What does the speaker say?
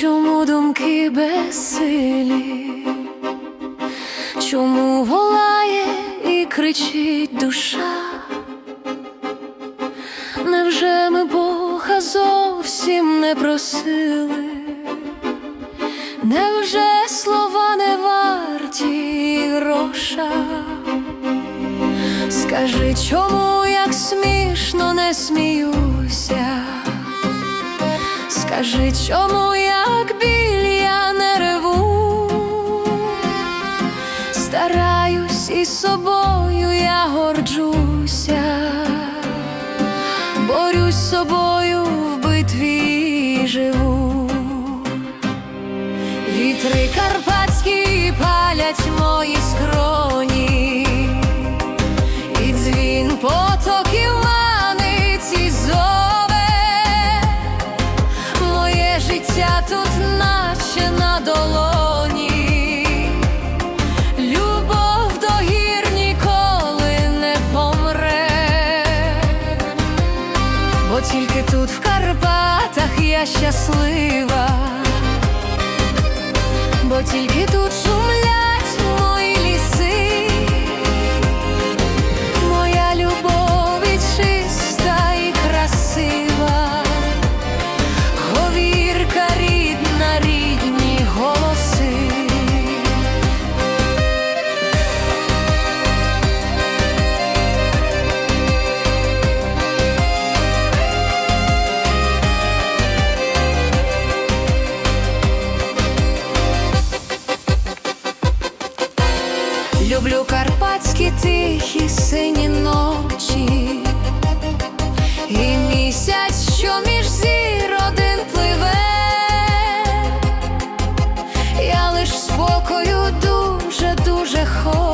Чому думки безсилі? Чому волає і кричить душа? Невже ми Бога зовсім не просили? Невже слова не варті гроша? Скажи, чому як смішно не сміюся? Скажи, чому як біль я не реву? Стараюсь і собою, я горджуся, борюсь з собою в битві живу. Вітри карпатські я щаслива, бо тільки тут Люблю карпатські тихі сині ночі і місяць, що між зір один пливе, я лиш спокою дуже, дуже хочу.